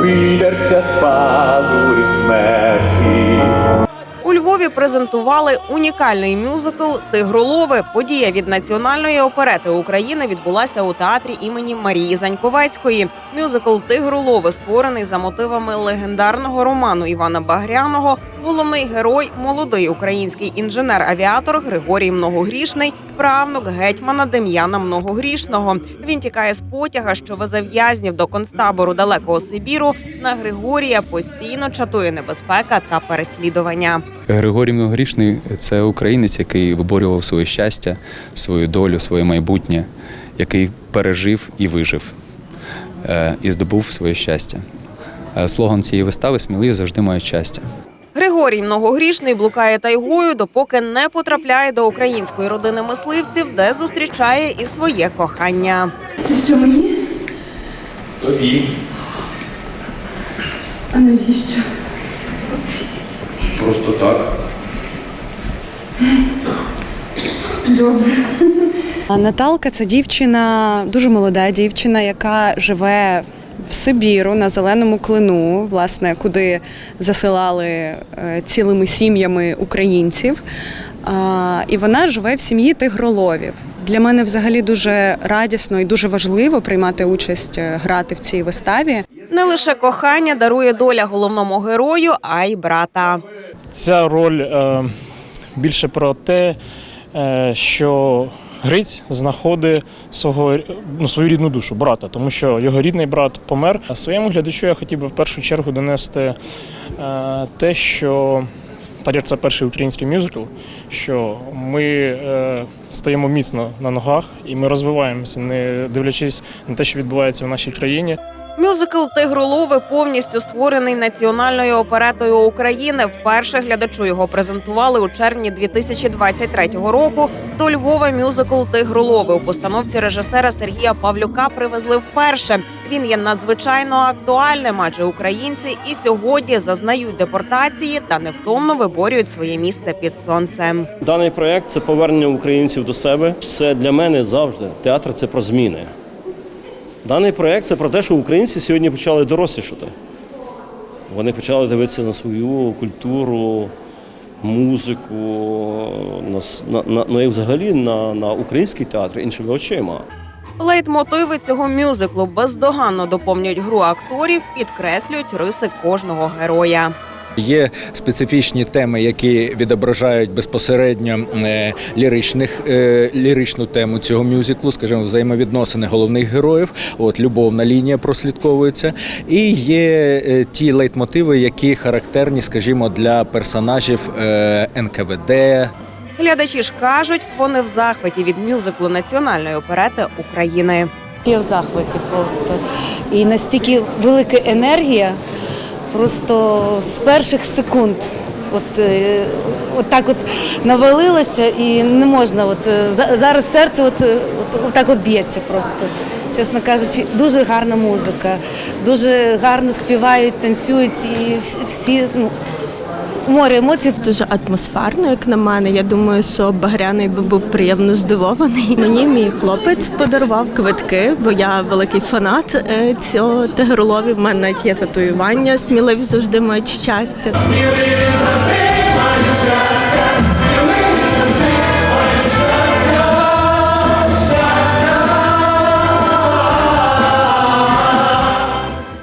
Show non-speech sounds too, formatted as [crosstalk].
видерся з пазурі смерті. У Львові презентували унікальний мюзикл Тигролови. Подія від національної оперети України відбулася у театрі імені Марії Заньковецької. Мюзикл Тигролови створений за мотивами легендарного роману Івана Багряного. Головний герой молодий український інженер-авіатор Григорій Многогрішний, правнук гетьмана Дем'яна Многогрішного. Він тікає з потяга, що везе в'язнів до концтабору далекого Сибіру. На Григорія постійно чатує небезпека та переслідування. Григорій Многорічний це українець, який виборював своє щастя, свою долю, своє майбутнє, який пережив і вижив е, і здобув своє щастя. Е, Слоган цієї вистави сміливі завжди мають щастя. Григорій Многогрішний блукає тайгою, допоки не потрапляє до української родини мисливців, де зустрічає і своє кохання. Це що мені? Тобі А навіщо? просто так. Добре. Наталка це дівчина, дуже молода дівчина, яка живе в Сибіру на зеленому клину, власне, куди засилали е, цілими сім'ями українців. І вона живе в сім'ї тигроловів. Для мене взагалі дуже радісно і дуже важливо приймати участь, е, грати в цій виставі. Не лише кохання дарує доля головному герою, а й брата. Ця роль е, більше про те, що Гриць знаходить свого ну, свою рідну душу, брата, тому що його рідний брат помер. А своєму глядачу я хотів би в першу чергу донести е, те, що Тарір це перший український мюзикл, що ми е, стаємо міцно на ногах і ми розвиваємося, не дивлячись на те, що відбувається в нашій країні. Мюзикл Тигролови повністю створений національною оперетою України. Вперше глядачу його презентували у червні 2023 року. До Львова мюзикл Тигролови у постановці режисера Сергія Павлюка привезли вперше. Він є надзвичайно актуальним, адже українці і сьогодні зазнають депортації та невтомно виборюють своє місце під сонцем. Даний проєкт це повернення українців до себе. Це для мене завжди театр це про зміни. Даний проєкт це про те, що українці сьогодні почали дорослішати. Вони почали дивитися на свою культуру, музику, на, на, ну і взагалі на, на український театр іншими очима. Лейтмотиви цього мюзиклу бездоганно доповнюють гру акторів, підкреслюють риси кожного героя. Є специфічні теми, які відображають безпосередньо е, ліричних, е, ліричну тему цього мюзиклу, скажімо, взаємовідносини головних героїв. От любовна лінія прослідковується. І є е, ті лейтмотиви, які характерні, скажімо, для персонажів НКВД, Глядачі ж кажуть, вони в захваті від мюзиклу національної оперети України. Я в захваті просто. І настільки велика енергія, просто з перших секунд. От, е, от так от навалилося і не можна. От, е, за- зараз серце от, е, от, от так от б'ється просто. Чесно кажучи, дуже гарна музика, дуже гарно співають, танцюють і всі ну, море емоцій. Дуже атмосферно, як на мене. Я думаю, що Багряний би був приємно здивований. [laughs] Мені мій хлопець подарував квитки, бо я великий фанат е, цього тигролові. В мене є татуювання, сміливі завжди мають щастя. Сміливі завжди мають щастя.